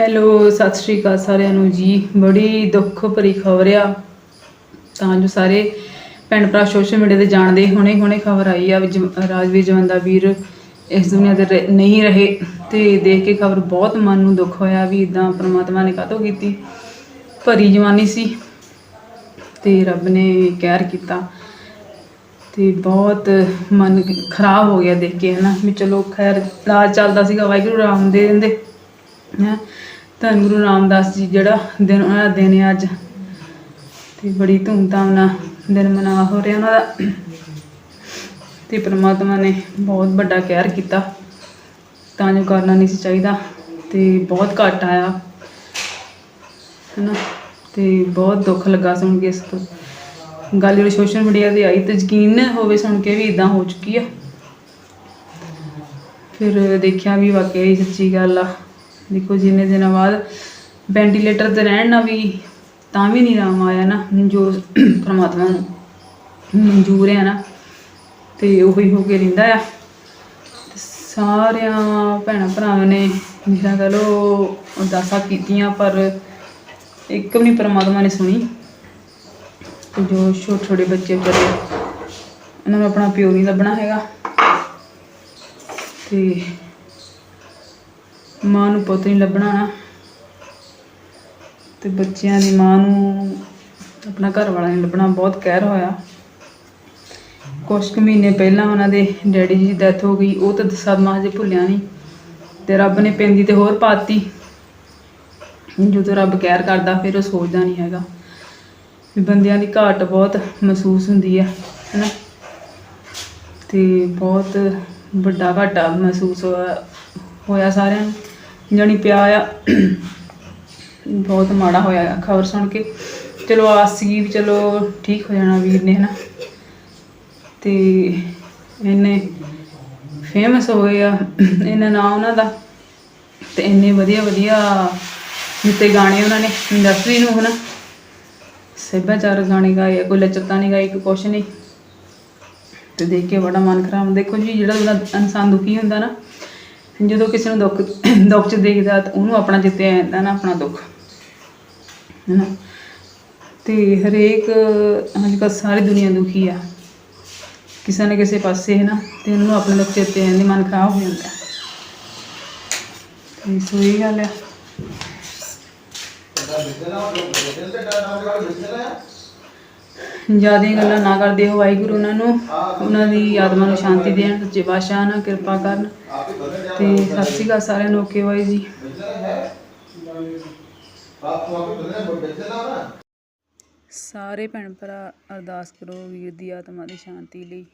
Hello ਸਤਿ ਸ਼੍ਰੀ ਅਕਾਲ ਸਾਰਿਆਂ ਨੂੰ ਜੀ। ਬੜੀ ਦੁੱਖ ਭਰੀ ਖਬਰ ਆ। ਤਾਂ ਜੋ ਸਾਰੇ ਭੈਣ ਭਰਾ ਸੋਸ਼ਲ ਮੀਡੀਆ ਤੇ ਜਾਣਦੇ ਹੁਣੇ ਹੁਣੇ ਖਬਰ ਆਈ ਆ ਵੀ ਜਮ- ਰਾਜਵੀਰ ਜਵੰਦਾ ਵੀਰ ਇਸ ਦੁਨੀਆ ਤੇ ਰਹਿ- ਨਹੀਂ ਰਹੇ। ਤੇ ਦੇਖ ਕੇ ਖਬਰ ਬਹੁਤ ਮਨ ਨੂੰ ਦੁੱਖ ਹੋਇਆ ਵੀ ਇਦਾਂ ਪ੍ਰਮਾਤਮਾ ਨੇ ਕਾਹਤੋਂ ਕੀਤੀ। ਭਰੀ ਜਵਾਨੀ ਸੀ। ਤੇ ਰੱਬ ਨੇ ਕਹਿਰ ਕੀਤਾ। ਤੇ ਬਹੁਤ ਮਨ ਖਰਾਬ ਹੋ ਗਿਆ ਦੇਖ ਕੇ, ਹਨਾ? ਵੀ ਚਲੋ ਖੈਰ ਰਾਜ ਚੱਲਦਾ ਸੀਗਾ, ਵਾਹਿਗੁਰੂ ਰਾਮ ਦੇ ਦਿੰਦੇ। ਹੈ। ਧੰਨ ਗੁਰੂ ਰਾਮਦਾਸ ਜੀ, ਜਿਹੜਾ ਦਿਨ ਉਹਨਾਂ ਦਾ ਦਿਨ ਹੈ ਅੱਜ। ਤੇ ਬੜੀ ਧੂਮਧਾਮ ਨਾਲ ਦਿਨ ਮਨਾ ਹੋ ਰਿਹਾ ਉਹਨਾਂ ਦਾ। ਤੇ ਪ੍ਰਮਾਤਮਾ ਨੇ ਬਹੁਤ ਵੱਡਾ ਕਹਿਰ ਕੀਤਾ। ਤਾਂ ਜੋ ਕਰਨਾ ਨਹੀਂ ਸੀ ਚਾਹੀਦਾ। ਤੇ ਬਹੁਤ ਘੱਟ ਆਇਆ। ਹਨਾ? ਤੇ ਬਹੁਤ ਦੁੱਖ ਲੱਗਾ ਸੁਣ ਕੇ ਇਸ ਤੋਂ। ਗੱਲ ਜਿਹੜੀ ਸੋਸ਼ਲ ਮੀਡੀਆ ਤੇ ਆਈ ਤੇ ਯਕੀਨ ਹੋਵੇ ਸੁਣ ਕੇ ਵੀ ਇਦਾਂ ਹੋ ਚੁੱਕੀ ਆ। ਫਿਰ ਦੇਖਿਆ ਵੀ ਵਾਕਿਆ ਹੀ ਸੱਚੀ ਗੱਲ ਆ। ਦੇਖੋ ਜਿੰਨੇ ਦਿਨਾਂ ਬਾਅਦ ਵੈਂਟੀਲੇਟਰ ਤੇ ਰਹਿਣ ਨਾਲ ਵੀ ਤਾਂ ਵੀ ਨਹੀਂ ਆਰਾਮ ਆਇਆ ਨਾ ਜੋ ਪ੍ਰਮਾਤਮਾ ਨੂੰ। ਮਨਜ਼ੂਰ ਹੈ ਨਾ, ਤੇ ਉਹੀ ਹੋ ਕੇ ਰਹਿੰਦਾ ਆ। ਸਾਰਿਆਂ ਭੈਣਾਂ ਭਰਾਵਾਂ ਨੇ ਜਿੱਦਾਂ ਕਹ ਲਓ ਅਰਦਾਸਾਂ ਕੀਤੀਆਂ, ਪਰ ਇੱਕ ਵੀ ਨਹੀਂ ਪਰਮਾਤਮਾ ਨੇ ਸੁਣੀ। ਤੇ ਜੋ ਛੋਟੇ ਛੋਟੇ ਬੱਚੇ ਵਿਚਾਰੇ ਉਹਨਾਂ ਨੂੰ ਆਪਣਾ ਪਿਓ ਨਹੀਂ ਲੱਭਣਾ ਹੈਗਾ। ਤੇ ਮਾਂ ਨੂੰ ਪੁੱਤ ਨਹੀਂ ਲੱਭਣਾ ਨਾ। ਤੇ ਬੱਚਿਆਂ ਦੀ ਮਾਂ ਨੂੰ ਆਪਣਾ ਘਰ ਵਾਲਾ ਨਹੀਂ ਲੱਭਣਾ, ਬਹੁਤ ਕਹਿਰ ਹੋਇਆ। ਕੁਛ ਕੁ ਮਹੀਨੇ ਪਹਿਲਾਂ ਉਹਨਾਂ ਦੇ ਡੈਡੀ ਜੀ ਦੀ ਡੈਥ ਹੋ ਗਈ, ਉਹ ਤਾਂ ਸਦਮਾ ਹਜੇ ਭੁੱਲਿਆ ਨਹੀਂ। ਤੇ ਰੱਬ ਨੇ ਪੈਂਦੀ ਤੇ ਹੋਰ ਪਾਤੀ। ਜਦੋਂ ਰੱਬ ਕਹਿਰ ਕਰਦਾ, ਫਿਰ ਉਹ ਸੋਚਦਾ ਨਹੀਂ ਹੈਗਾ ਵੀ ਬੰਦਿਆਂ ਦੀ ਘਾਟ ਬਹੁਤ ਮਹਿਸੂਸ ਹੁੰਦੀ ਹੈ ਹੈਨਾ? ਤੇ ਬਹੁਤ ਵੱਡਾ ਘਾਟਾ ਮਹਿਸੂਸ ਹੋਇਆ। ਹੋਇਆ ਸਾਰਿਆਂ ਨੂੰ। ਜਾਣੀ ਪਿਆ ਆ। ਬਹੁਤ ਮਾੜਾ ਹੋਇਆ ਖਬਰ ਸੁਣ ਕੇ। ਚਲੋ ਆਸ ਸੀ ਵੀ ਚਲੋ ਠੀਕ ਹੋ ਜਾਣਾ ਵੀਰ ਨੇ ਹਨਾ। ਤੇ ਇਹਨੇ ਫੇਮਸ ਹੋ ਗਏ ਆ ਇਹਨਾਂ ਨਾਂ ਉਹਨਾਂ ਦਾ। ਤੇ ਇੰਨੇ ਵਧੀਆ ਵਧੀਆ ਦਿੱਤੇ ਗਾਣੇ ਉਹਨਾਂ ਨੇ ਇੰਡਸਟਰੀ ਨੂੰ ਹਨਾ। ਸੱਭਿਆਚਾਰਕ ਗਾਣੇ ਗਾਏ ਆ, ਕੋਈ ਲਚਰਤਾ ਨਹੀਂ ਗਾਈ ਕੋਈ ਕੁਛ ਨਹੀਂ। ਤੇ ਦੇਖ ਕੇ ਬੜਾ ਮਨ ਖਰਾਬ ਦੇਖੋ ਜੀ ਜਿਹੜਾ ਉਹਦਾ ਇਨਸਾਨ ਦੁਖੀ ਹੁੰਦਾ ਨਾ ਜਦੋਂ ਕਿਸੇ ਨੂੰ ਦੁੱਖ ਦੁੱਖ ਚ ਦੇਖਦਾ ਤਾਂ ਉਹਨੂੰ ਆਪਣਾ ਜਿੱਤੇ ਆ ਜਾਂਦਾ ਨਾ ਆਪਣਾ ਦੁੱਖ। ਹੈਨਾ? ਤੇ ਹਰੇਕ ਅੱਜ ਕੱਲ੍ਹ ਸਾਰੀ ਦੁਨੀਆ ਦੁਖੀ ਆ। ਕਿਸੇ ਨਾ ਕਿਸੇ ਪਾਸੇ ਹੈ ਨਾ ਤੇ ਨੂੰ ਆਪਣੇ ਦੁੱਖ ਚੇਤੇ ਆ ਜਾਂਦੇ, ਮਨ ਖਰਾਬ ਹੋ ਜਾਂਦਾ। ਤੇ ਸੋ ਇਹ ਗੱਲ ਆ। ਜ਼ਿਆਦਾ ਗੱਲਾਂ ਨਾ ਕਰਦੇ ਹੋ ਵਾਹਿਗੁਰੂ ਉਹਨਾਂ ਨੂੰ। ਉਹਨਾਂ ਦੀ ਆਤਮਾ ਨੂੰ ਸ਼ਾਂਤੀ ਦੇਣ, ਸੱਚੇ ਪਾਤਸ਼ਾਹ ਨਾਲ ਕਿਰਪਾ ਕਰਨ। ਤੇ ਸਤਿ ਸ਼੍ਰੀ ਅਕਾਲ ਸਾਰਿਆਂ ਨੂੰ, ਓਕੇ ਵਾਹਿਗੁਰੂ ਜੀ। ਸਾਰੇ ਭੈਣ ਭਰਾ ਅਰਦਾਸ ਕਰੋ ਵੀਰ ਦੀ ਆਤਮਾ ਦੀ ਸ਼ਾਂਤੀ ਲਈ।